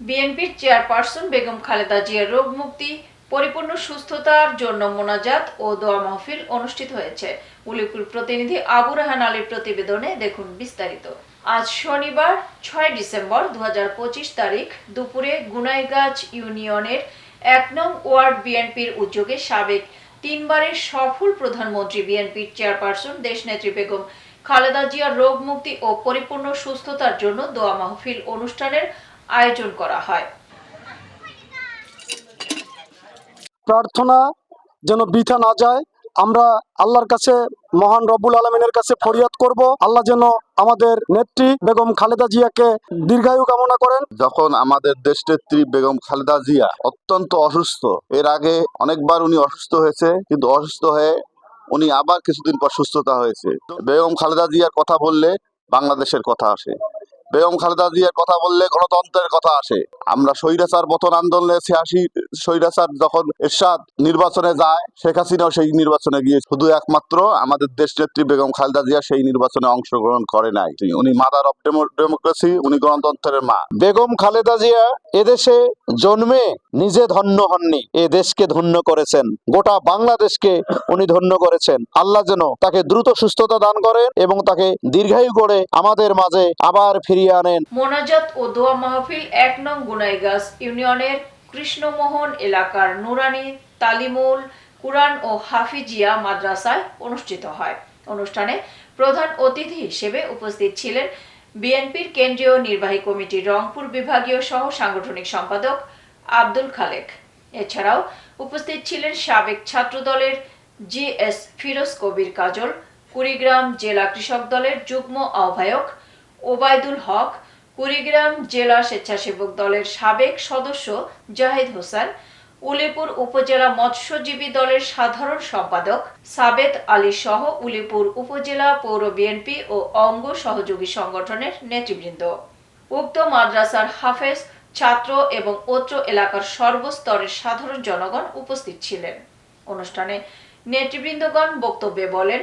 বিএনপির চেয়ারপারসন বেগম খালেদা জিয়ার রোগ মুক্তি, পরিপূর্ণ সুস্থতার জন্য মোনাজাত ও দোয়া মাহফিল অনুষ্ঠিত হয়েছে। উলিপুর প্রতিনিধি আবু রাহান আলীর প্রতিবেদনে দেখুন বিস্তারিত। আজ শনিবার, ছয় ডিসেম্বর দু তারিখ, দুপুরে গুনাইগাছ ইউনিয়নের এক নং ওয়ার্ড বিএনপির উদ্যোগে সাবেক তিনবারের সফল প্রধানমন্ত্রী বিএনপির চেয়ারপারসন দেশনেত্রী বেগম খালেদা জিয়ার রোগ মুক্তি ও পরিপূর্ণ সুস্থতার জন্য দোয়া মাহফিল অনুষ্ঠানের আয়োজন করা হয়। প্রার্থনা যেন বৃথা না যায়। আমরা আল্লাহর কাছে মহান রব্বুল আলমিনের কাছে ফরিয়াদ করব। আল্লাহ যেন আমাদের নেত্রী বেগম খালেদা জিয়াকে দীর্ঘায়ু কামনা করেন। যখন আমাদের দেশনেত্রী বেগম খালেদা জিয়া অত্যন্ত অসুস্থ এর আগে অনেকবার উনি অসুস্থ হয়েছে কিন্তু অসুস্থ হয়ে উনি আবার কিছুদিন পর সুস্থতা হয়েছে। বেগম খালেদা জিয়ার কথা বললে বাংলাদেশের কথা আসে। বেগম খালেদা জিয়ার কথা বললে গণতন্ত্রের কথা আসে। আমরা স্বৈরাচার পতন আন্দোলনে ছিয়াশি স্বৈরাচার যখন এরশাদ নির্বাচনে যায়, শেখ হাসিনাও সেই নির্বাচনে গিয়ে শুধু একমাত্র আমাদের দেশ নেত্রী বেগম খালেদা জিয়া সেই নির্বাচনে অংশগ্রহণ করে নাই। উনি মাদার অফ ডেমোক্রেসি উনি গণতন্ত্রের মা। বেগম খালেদা জিয়া এদেশে জন্মে নিজে ধন্য হননি, এ দেশকে ধন্য করেছেন। গোটা বাংলাদেশকে উনি ধন্য করেছেন। আল্লাহ যেন তাকে দ্রুত সুস্থতা দান করেন এবং তাকে দীর্ঘায়ু করে আমাদের মাঝে আবার ফিরিয়ে আনেন। মোনাজাত ও দোয়া মাহফিল এক নং গুনাইগাছ ইউনিয়নের কৃষ্ণমোহন এলাকার নুরানি তালিমুল কুরআন ও হাফিজিয়া মাদ্রাসায় অনুষ্ঠিত হয়। অনুষ্ঠানে প্রধান অতিথি হিসেবে উপস্থিত ছিলেন বিএনপির কেন্দ্রীয় নির্বাহী কমিটির রংপুর বিভাগীয় সহ সাংগঠনিক সম্পাদক আব্দুল খালেক। এছাড়াও উপস্থিত ছিলেন সাবেক ছাত্রদলের জি এস ফিরোজ কবির কাজল, কুড়িগ্রাম জেলা কৃষক দলের যুগ্ম আহ্বায়ক ওবায়দুল হক, কুড়িগ্রাম জেলা স্বেচ্ছাসেবক দলের সাবেক সদস্য জাহিদ হোসেন, উলিপুর উপজেলা মৎস্যজীবী দলের সাধারণ সম্পাদক সাবেদ আলী সহ উলিপুর উপজেলা পৌর বিএনপি ও অঙ্গ সহযোগী সংগঠনের নেতৃবৃন্দ। উক্ত মাদ্রাসার হাফেজ, ছাত্র এবং অত্র এলাকার সর্বস্তরের সাধারণ জনগণ উপস্থিত ছিলেন। অনুষ্ঠানে নেতৃবৃন্দগণ বক্তব্যে বলেন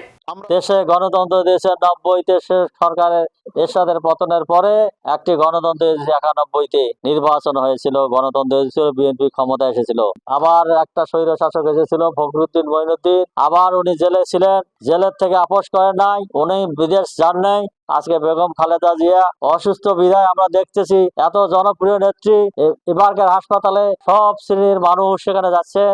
দেশে গণতন্ত্র দেশে নব্বইতে সে- সরকারের এরশাদের পতনের পরে একটি গণতন্ত্র একানব্বইতে নির্বাচন হয়েছিল গণতন্ত্র এসেছিল বিএনপি ক্ষমতা এসেছিল। আবার একটা স্বৈর শাসক এসেছিল ফখরুদ্দিন মঈনুদ্দিন আবার উনি জেলে ছিলেন জেলের থেকে আপোষ করেন নাই উনি বিদেশ যান নাই। আজকে বেগম খালেদা জিয়া অসুস্থ বিদায় আমরা দেখতেছি এত জনপ্রিয় নেত্রী এবারকার হাসপাতালে সব শ্রেণির মানুষ সেখানে যাচ্ছেন।